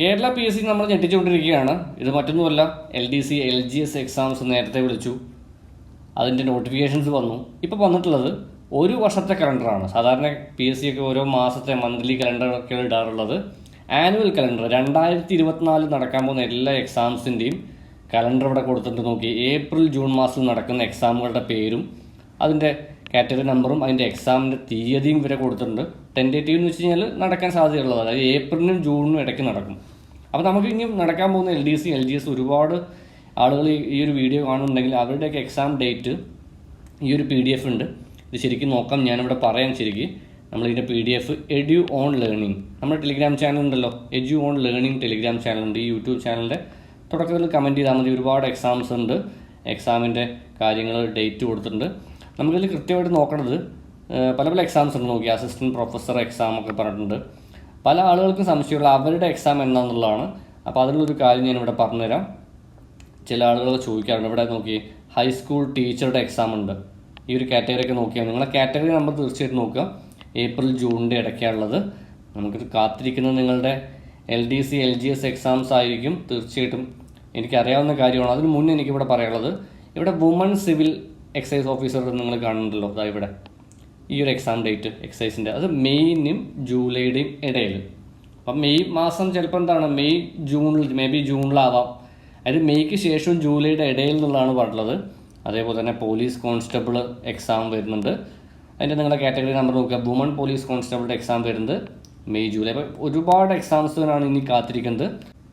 Kerala P S C നമ്മൾ ഞെട്ടിച്ചുകൊണ്ടിരിക്കുകയാണ്. ഇത് മറ്റൊന്നുമല്ല L D C L G S exams നേരത്തെ വിളിച്ചു. അതിന്റെ നോട്ടിഫിക്കേഷൻസ് വന്നു. ഇപ്പോൾ വന്നിട്ടുള്ളത് ഒരു വർഷത്തെ കലണ്ടറാണ് സാധാരണ പി എസ് സി ഒക്കെ ഓരോ മാസത്തെ മന്ത്ലി കലണ്ടറൊക്കെ ഇടാറുള്ളത്. ആനുവൽ കലണ്ടർ രണ്ടായിരത്തി ഇരുപത്തിനാലിൽ നടക്കാൻ പോകുന്ന എല്ലാ എക്സാംസിന്റെയും കലണ്ടർ ഇവിടെ കൊടുത്തിട്ട് നോക്കി. ഏപ്രിൽ ജൂൺ മാസത്തിൽ നടക്കുന്ന എക്സാമുകളുടെ പേരും അതിന്റെ കാറ്റഗറി നമ്പറും അതിന്റെ എക്സാമിന്റെ തീയതിയും വരെ കൊടുത്തിട്ടുണ്ട്. ടെന്റേറ്റീവ് എന്ന് വെച്ച് കഴിഞ്ഞാൽ നടക്കാൻ സാധ്യതയുള്ളത്. അതായത് ഏപ്രിലിനും ജൂണിനും ഇടയ്ക്ക് നടക്കും. അപ്പോൾ നമുക്ക് ഇനിയും നടക്കാൻ പോകുന്ന എൽ ഡി എൽ എസ് ഒരുപാട് ആളുകൾ ഈ- ഒരു വീഡിയോ കാണുന്നുണ്ടെങ്കിൽ അവരുടെയൊക്കെ എക്സാം ഡേറ്റ് ഈ ഒരു പി ഡി എഫ് ഉണ്ട്. ഇത് ശരിക്കും നോക്കാം. ഞാനിവിടെ പറയാൻ ശരിക്കും. നമ്മളിതിന്റെ P D F edu on learning നമ്മുടെ ടെലിഗ്രാം ചാനൽ ഉണ്ടല്ലോ. Edu on learning Telegram channel ഉണ്ട്. ഈ യൂട്യൂബ് ചാനലിന്റെ തുടക്കത്തിൽ കമന്റ് ചെയ്താൽ മതി. ഒരുപാട് എക്സാംസ് ഉണ്ട്. എക്സാമിന്റെ കാര്യങ്ങൾ ഡേറ്റ് കൊടുത്തിട്ടുണ്ട്. നമുക്കിതിൽ കൃത്യമായിട്ട് നോക്കണത് പല പല എക്സാംസ് ഉണ്ട് നോക്കി. അസിസ്റ്റന്റ് പ്രൊഫസർ എക്സാം ഒക്കെ പറഞ്ഞിട്ടുണ്ട്. പല ആളുകൾക്കും സംശയമുള്ള അവരുടെ എക്സാം എന്താണെന്നുള്ളതാണ് അപ്പോൾ അതിനുള്ളൊരു കാര്യം ഞാൻ ഞാനിവിടെ പറഞ്ഞുതരാം. ചില ആളുകൾ ചോദിക്കാറുണ്ട്. ഇവിടെ നോക്കി ഹൈസ്കൂൾ ടീച്ചറുടെ എക്സാം ഉണ്ട്. ഈ ഒരു കാറ്റഗറി ഒക്കെ നോക്കിയാൽ നിങ്ങളെ കാറ്റഗറി നമ്പർ തീർച്ചയായിട്ടും നോക്കുക. ഏപ്രിൽ ജൂണിന്റെ ഇടയ്ക്കാണുള്ളത്. നമുക്കിത് കാത്തിരിക്കുന്നത് നിങ്ങളുടെ L D C L G S exams ആയിരിക്കും. തീർച്ചയായിട്ടും എനിക്കറിയാവുന്ന കാര്യമാണ്. അതിന് മുന്നേ എനിക്കിവിടെ പറയാനുള്ളത്. ഇവിടെ വുമൺ സിവിൽ എക്സൈസ് ഓഫീസർ നിങ്ങൾ കാണുന്നുണ്ടല്ലോ. അതാ ഇവിടെ. ഈ ഒരു എക്സാം ഡേറ്റ് എക്സൈസിന്റെ അത് മെയ്നും ജൂലൈയുടെയും ഇടയിൽ. അപ്പം മെയ് മാസം ചിലപ്പോൾ എന്താണ്? മെയ് ജൂണിൽ മേ ബി ജൂണിലാവാം. അതായത് മെയ്ക്ക് ശേഷവും ജൂലൈയുടെ ഇടയിൽ നിന്നുള്ളതാണ് പറഞ്ഞിട്ടുള്ളത് അതേപോലെ തന്നെ പോലീസ് കോൺസ്റ്റബിൾ എക്സാം വരുന്നുണ്ട്. അതിന്റെ നിങ്ങളുടെ കാറ്റഗറി നമ്പർ നോക്കുക. വുമൺ പോലീസ് കോൺസ്റ്റബിളിന്റെ എക്സാം വരുന്നത് മെയ് ജൂലൈ. അപ്പോൾ ഒരുപാട് എക്സാംസിനാണ് ഇനി കാത്തിരിക്കുന്നത്.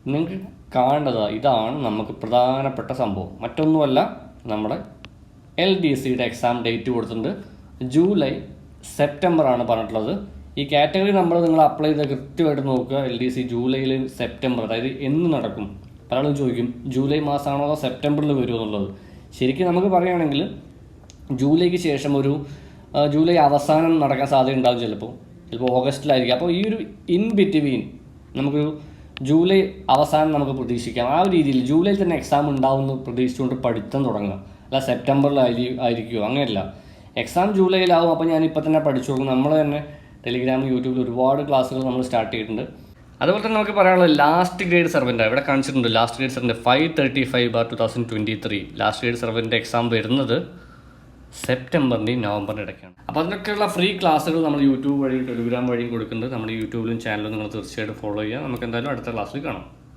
നിങ്ങൾക്ക് കാണേണ്ടത് ഇതാണ് നമുക്ക് പ്രധാനപ്പെട്ട സംഭവം. മറ്റൊന്നുമല്ല നമ്മുടെ എൽ ഡി സിയുടെ എക്സാം ഡേറ്റ് കൊടുത്തിട്ടുണ്ട്. ജൂലൈ സെപ്റ്റംബർ ആണ് പറഞ്ഞിട്ടുള്ളത്. ഈ കാറ്റഗറി നമ്മൾ നിങ്ങൾ അപ്ലൈ ചെയ്ത് കൃത്യമായിട്ട് നോക്കുക. എൽ ഡി സി ജൂലൈയിൽ സെപ്റ്റംബർ അതായത് എന്ന് നടക്കും. പലരും ചോദിക്കും ജൂലൈ മാസമാണോ അതോ സെപ്റ്റംബറിൽ വരുമോ എന്നുള്ളത്? ശരിക്കും നമുക്ക് പറയുകയാണെങ്കിൽ ജൂലൈക്ക് ശേഷം ഒരു ജൂലൈ അവസാനം നടക്കാൻ സാധ്യത ഉണ്ടാവും ചിലപ്പോൾ. ചിലപ്പോൾ ഓഗസ്റ്റിലായിരിക്കും. അപ്പോൾ ഈ ഒരു ഇൻ ബിറ്റ്വീൻ നമുക്കൊരു ജൂലൈ അവസാനം നമുക്ക് പ്രതീക്ഷിക്കാം. ആ ഒരു രീതിയിൽ ജൂലൈയിൽ തന്നെ എക്സാം ഉണ്ടാവുമെന്ന് പ്രതീക്ഷിച്ചുകൊണ്ട് പഠിത്തം തുടങ്ങുക. അല്ല സെപ്റ്റംബറിലായി ആയിരിക്കുമോ അങ്ങനെയല്ല. എക്സാം ജൂലൈയിലാവും അപ്പോൾ ഞാൻ തന്നെ പഠിച്ചു നമ്മൾ തന്നെ ടെലിഗ്രാം യൂട്യൂബിൽ ഒരുപാട് ക്ലാസ്സുകൾ നമ്മൾ സ്റ്റാർട്ട് ചെയ്തിട്ടുണ്ട്. അതുപോലെ തന്നെ നമുക്ക് പറയാനുള്ളത് ലാസ്റ്റ് ഗ്രേഡ് സർവന്റ് ഇവിടെ കാണിച്ചിട്ടുണ്ട് last grade സർവന്റെ five thirty five bar two thousand twenty three last grade സർവന്റെ exam വരുന്നത് സെപ്റ്റംബറിന്റെയും നവംബറിന്റെ ഇടയ്ക്കാണ്. അപ്പോൾ അതിനൊക്കെയുള്ള ഫ്രീ ക്ലാസ്സുകൾ നമ്മൾ യൂട്യൂബ് വഴിയും ടെലിഗ്രാം വഴിയും കൊടുക്കുന്നുണ്ട്. നമ്മുടെ യൂട്യൂബിലും ചാനലും നിങ്ങൾ തീർച്ചയായിട്ടും ഫോളോ ചെയ്യുക. നമുക്ക് എന്തായാലും അടുത്ത ക്ലാസ്സിൽ കാണാം.